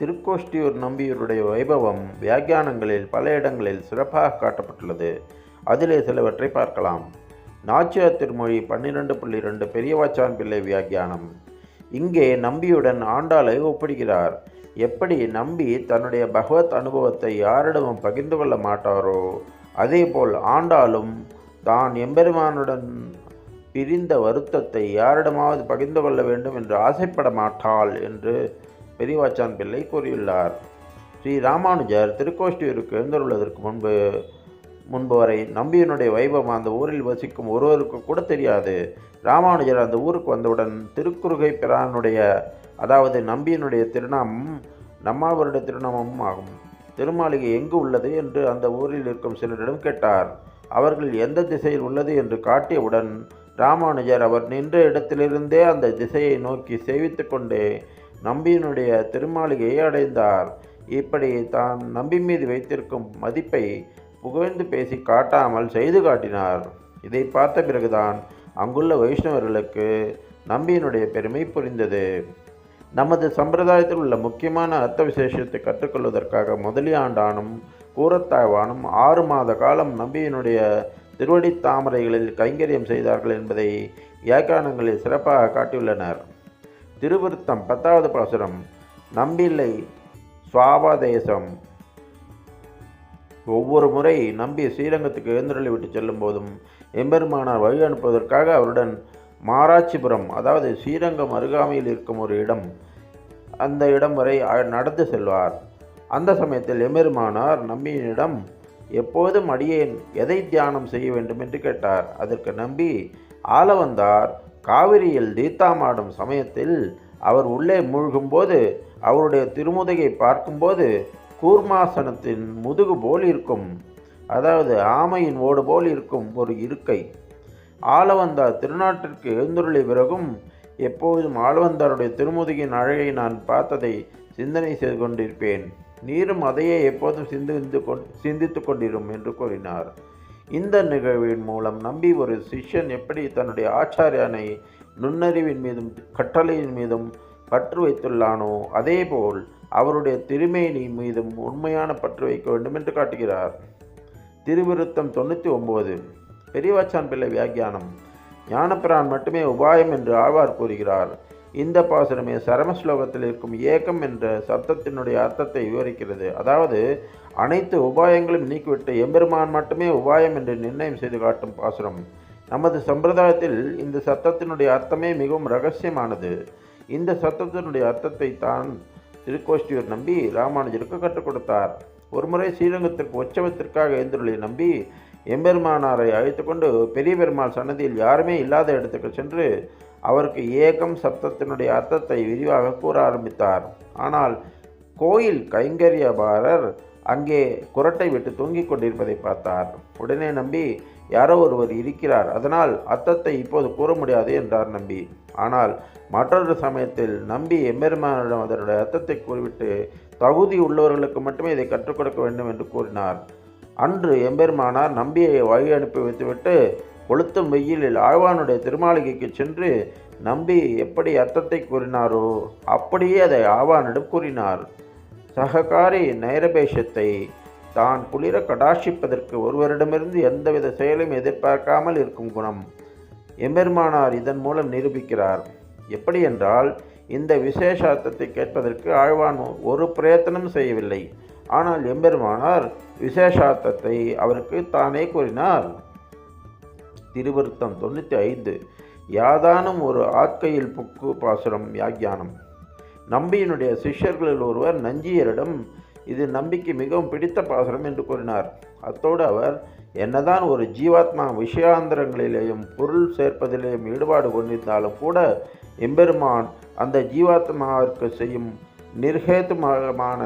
திருக்கோஷ்டியூர் நம்பியூருடைய வைபவம் வியாக்கியானங்களில் பல இடங்களில் சிறப்பாக காட்டப்பட்டுள்ளது. அதிலே சிலவற்றை பார்க்கலாம். நாச்சியார் திருமொழி பன்னிரெண்டு புள்ளி ரெண்டு பெரியவாச்சான் பிள்ளை வியாக்கியானம். இங்கே நம்பியுடன் ஆண்டாளை ஒப்பிடுகிறார். எப்படி நம்பி தன்னுடைய பகவத் அனுபவத்தை யாரிடமும் பகிர்ந்து கொள்ள மாட்டாரோ அதேபோல் ஆண்டாலும் தான் எம்பெருமானுடன் பிரிந்த வருத்தத்தை யாரிடமாவது பகிர்ந்து கொள்ள வேண்டும் என்று ஆசைப்பட மாட்டாள் என்று பெரியவாச்சான் பிள்ளை கூறியுள்ளார். ஸ்ரீ ராமானுஜர் திருக்கோஷ்டியூருக்கு எழுந்துள்ளதற்கு முன்பு முன்பு வரை நம்பியனுடைய வைபவம் அந்த ஊரில் வசிக்கும் ஒருவருக்கு கூட தெரியாது. ராமானுஜர் அந்த ஊருக்கு வந்தவுடன் திருக்குறுகை பிரானுடைய அதாவது நம்பியனுடைய திருநாமம் நம்மாவருடைய திருநாமமும் ஆகும். திருமாளிகை எங்கு உள்ளது என்று அந்த ஊரில் இருக்கும் சிலரிடம் கேட்டார். அவர்கள் எந்த திசையில் உள்ளது என்று காட்டியவுடன் ராமானுஜர் அவர் நின்ற இடத்திலிருந்தே அந்த திசையை நோக்கி சேவித்து கொண்டே நம்பியினுடைய திருமாளிகையை அடைந்தார். இப்படி தான் நம்பி மீது வைத்திருக்கும் மதிப்பை புகழ்ந்து பேசி காட்டாமல் செய்து காட்டினார். இதை பார்த்த பிறகுதான் அங்குள்ள வைஷ்ணவர்களுக்கு நம்பியினுடைய பெருமை புரிந்தது. நமது சம்பிரதாயத்தில் உள்ள முக்கியமான அர்த்த விசேஷத்தை கற்றுக்கொள்வதற்காக முதலியாண்டானும் கூரத்தாழ்வானும் ஆறு மாத காலம் நம்பியினுடைய திருவடி தாமரைகளில் கைங்கரியம் செய்தார்கள் என்பதை வியாக்கியானங்களில் சிறப்பாக காட்டியுள்ளனர். திருவிருத்தம் பத்தாவது பாசுரம் நம்பில்லை சுவாபதேசம். ஒவ்வொரு முறை நம்பி ஸ்ரீரங்கத்துக்கு எழுந்தருளை விட்டு செல்லும் போதும் எம்பெருமானார் வழி அனுப்புவதற்காக அவருடன் மாராட்சிபுரம் அதாவது ஸ்ரீரங்கம் அருகாமையில் இருக்கும் ஒரு இடம் அந்த இடம் வரை அ- நடந்து செல்வார். அந்த சமயத்தில் எம்பெருமானார் நம்பியினிடம் எப்போதும் அடியேன் எதை தியானம் செய்ய வேண்டும்? என்று கேட்டார். அதற்கு நம்பி ஆளவந்தார் காவிரியில் தீர்த்தாமாடும் சமயத்தில் அவர் உள்ளே மூழ்கும்போது அவருடைய திருமுதுகை பார்க்கும்போது கூர்மாசனத்தின் முதுகு போல் இருக்கும். அதாவது ஆமையின் ஓடு போல் இருக்கும் ஒரு இருக்கை. ஆளவந்தார் திருநாட்டிற்கு எழுந்துருளி பிறகும் எப்போதும் ஆளவந்தாருடைய திருமுதுகின் அழகை நான் பார்த்ததை சிந்தனை செய்து கொண்டிருப்பேன். நீரும் அதையே எப்போதும் சிந்தித்து கொண் சிந்தித்து கொண்டிரும் என்று கூறினார். இந்த நிகழ்வின் மூலம் நம்பி ஒரு சிஷ்யன் எப்படி தன்னுடைய ஆச்சாரியனை நுண்ணறிவின் மீதும் கட்டளையின் மீதும் பற்று வைத்துள்ளானோ அதேபோல் அவருடைய திருமேனி மீதும் உண்மையான பற்று வைக்க வேண்டும் என்று காட்டுகிறார். திருவிருத்தம் தொண்ணூற்றி ஒம்பது பெரியவாச்சான் பிள்ளை வியாக்கியானம். ஞானப்பிரான் மட்டுமே உபாயம் என்று ஆழ்வார் கூறுகிறார். இந்த பாசுரமே சரம ஸ்லோகத்தில் இருக்கும் ஏகம் என்ற சப்தத்தினுடைய அர்த்தத்தை விவரிக்கிறது. அதாவது அனைத்து உபாயங்களும் நீக்கிவிட்டு எம்பெருமான் மட்டுமே உபாயம் என்று நிர்ணயம் செய்து காட்டும் பாசுரம். நமது சம்பிரதாயத்தில் இந்த சத்தத்தினுடைய அர்த்தமே மிகவும் ரகசியமானது. இந்த சத்தத்தினுடைய அர்த்தத்தை தான் திருக்கோஷ்டியூர் நம்பி ராமானுஜருக்கு கற்றுக் கொடுத்தார். ஒருமுறை ஸ்ரீரங்கத்திற்கு உற்சவத்திற்காக எழுந்துள்ளி நம்பி எம்பெருமானாரை அழைத்து கொண்டு பெரிய பெருமாள் சன்னதியில் யாருமே இல்லாத இடத்துக்கு சென்று அவருக்கு ஏகம் சப்தத்தினுடைய அர்த்தத்தை விரிவாக கூற ஆரம்பித்தார். ஆனால் கோயில் கைங்கரியபாரர் அங்கே குரட்டை விட்டு தூங்கிக் கொண்டிருப்பதை பார்த்தார். உடனே நம்பி யாரோ ஒருவர் இருக்கிறார். அதனால் அர்த்தத்தை இப்போது கூற முடியாது என்றார் நம்பி. ஆனால் மற்றொரு சமயத்தில் நம்பி எம்பெருமானிடம் அதனுடைய அர்த்தத்தை கூறிவிட்டு தகுதி உள்ளவர்களுக்கு மட்டுமே இதை கற்றுக் கொடுக்க வேண்டும் என்று கூறினார். அன்று எம்பெருமானார் நம்பியை வழி அனுப்பி வைத்துவிட்டு கொளுத்தும் வெயிலில் ஆழ்வானுடைய திருமாளிகைக்கு சென்று நம்பி எப்படி அர்த்தத்தை கூறினாரோ அப்படியே அதை ஆழ்வானிடம் கூறினார். சககாரி நைரபேஷத்தை தான் குளிர கடாட்சிப்பதற்கு ஒருவரிடமிருந்து எந்தவித செயலும் எதிர்பார்க்காமல் இருக்கும் குணம். எம்பெருமானார் இதன் மூலம் நிரூபிக்கிறார். எப்படி என்றால் இந்த விசேஷ அர்த்தத்தை கேட்பதற்கு ஆழ்வான் ஒரு பிரயத்தனம் செய்யவில்லை. ஆனால் எம்பெருமானார் விசேஷார்த்தத்தை அவருக்கு தானே கூறினார். திருவருத்தம் தொண்ணூற்றி ஐந்து. யாதானும் ஒரு ஆட்கையில் புக்கு பாசுரம் வியாக்கியானம் நம்பியினுடைய சிஷ்யர்களில் ஒருவர் நஞ்சியரிடம் இது நம்பிக்கை மிகவும் பிடித்த பாசுரம் என்று கூறினார். அத்தோடு அவர் என்னதான் ஒரு ஜீவாத்மா விஷயாந்தரங்களிலேயும் பொருள் சேர்ப்பதிலேயும் ஈடுபாடு கொண்டிருந்தாலும் கூட எம்பெருமான் அந்த ஜீவாத்மாவிற்கு செய்யும் நிர்ஹேத்துமான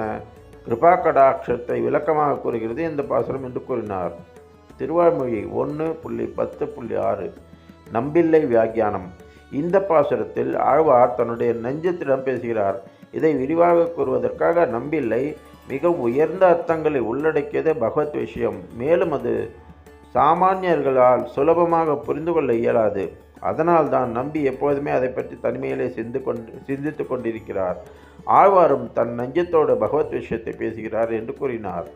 கிருபா கடாட்சத்தை விளக்கமாக கூறுகிறது இந்த பாசுரம் என்று கூறினார். திருவாய்மொழி ஒன்று புள்ளி பத்து புள்ளி ஆறு. நம்பில்லை வியாக்கியானம். இந்த பாசுரத்தில் ஆழ்வார் தன்னுடைய நெஞ்சத்திடம் பேசுகிறார். இதை விரிவாக கூறுவதற்காக நம்பில்லை மிகவும் உயர்ந்த அர்த்தங்களை உள்ளடக்கியதே பகவத் விஷயம். மேலும் அது சாமானியர்களால் சுலபமாக புரிந்து கொள்ள இயலாது. அதனால் தான் நம்பி எப்போதுமே அதை பற்றி தனிமையிலே சிந்து கொண்டு சிந்தித்து கொண்டிருக்கிறார். ஆழ்வாரும் தன் நஞ்சத்தோடு பகவத் விஷயத்தை பேசுகிறார் என்று கூறினார்.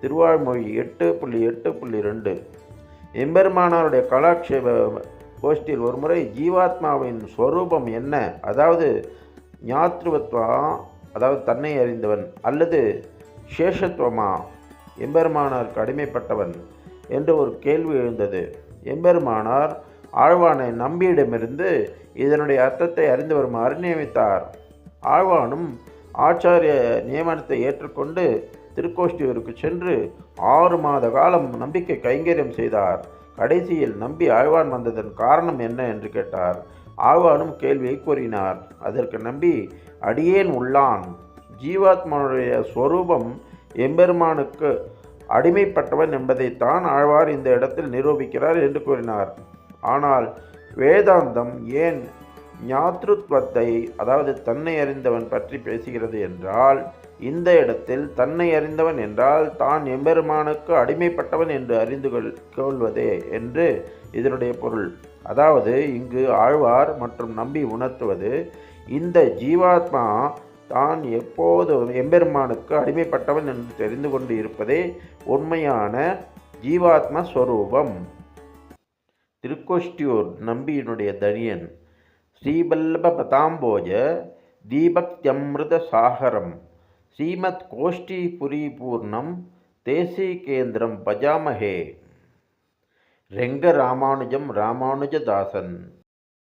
திருவாழ்மொழி எட்டு புள்ளி எட்டு புள்ளி ரெண்டு. எம்பெருமானாருடைய கலாட்சேப கோஷ்டியில் ஒருமுறை ஜீவாத்மாவின் ஸ்வரூபம் என்ன? அதாவது ஞாத்ருவத்வா அதாவது தன்னை அறிந்தவன் அல்லது சேஷத்துவமா எம்பெருமானாருக்கு அடிமைப்பட்டவன் என்று ஒரு கேள்வி எழுந்தது. எம்பெருமானார் ஆழ்வானை நம்பியிடமிருந்து இதனுடைய அர்த்தத்தை அறிந்து வருமாறு நியமித்தார். ஆழ்வானும் ஆச்சாரிய நியமனத்தை ஏற்றுக்கொண்டு திருக்கோஷ்டியூருக்கு சென்று ஆறு மாத காலம் நம்பிக்கை கைங்கரியம் செய்தார். கடைசியில் நம்பி ஆழ்வான் வந்ததன் காரணம் என்ன என்று கேட்டார். ஆழ்வானும் கேள்வியை கூறினார். அதற்கு நம்பி அடியேன் உள்ளான். ஜீவாத்மனுடைய ஸ்வரூபம் எம்பெருமானுக்கு அடிமைப்பட்டவன் என்பதைத்தான் ஆழ்வார் இந்த இடத்தில் நிரூபிக்கிறார் என்று கூறினார். ஆனால் வேதாந்தம் ஏன் ஞாத்ருத்வத்தை அதாவது தன்னை அறிந்தவன் பற்றி பேசுகிறது என்றால் இந்த இடத்தில் தன்னை அறிந்தவன் என்றால் தான் எம்பெருமானுக்கு அடிமைப்பட்டவன் என்று அறிந்து கொள் கொள்வதே என்று இதனுடைய பொருள். அதாவது இங்கு ஆழ்வார் மற்றும் நம்பி உணர்த்துவது இந்த ஜீவாத்மா தான் எப்போது எம்பெருமானுக்கு அடிமைப்பட்டவன் என்று தெரிந்து கொண்டு இருப்பதே உண்மையான ஜீவாத்ம ஸ்வரூபம் திருக்கோஷ்டியூர் நம்பியினுடைய தனியன் ஸ்ரீபல்லப பதாம்போஜ தீபக்தியமிருத சாகரம் ஸ்ரீமத் கோஷ்டி புரிபூர்ணம் தேசிகேந்திரம் பஜாமஹே ரெங்க ராமானுஜம் ராமானுஜதாசன்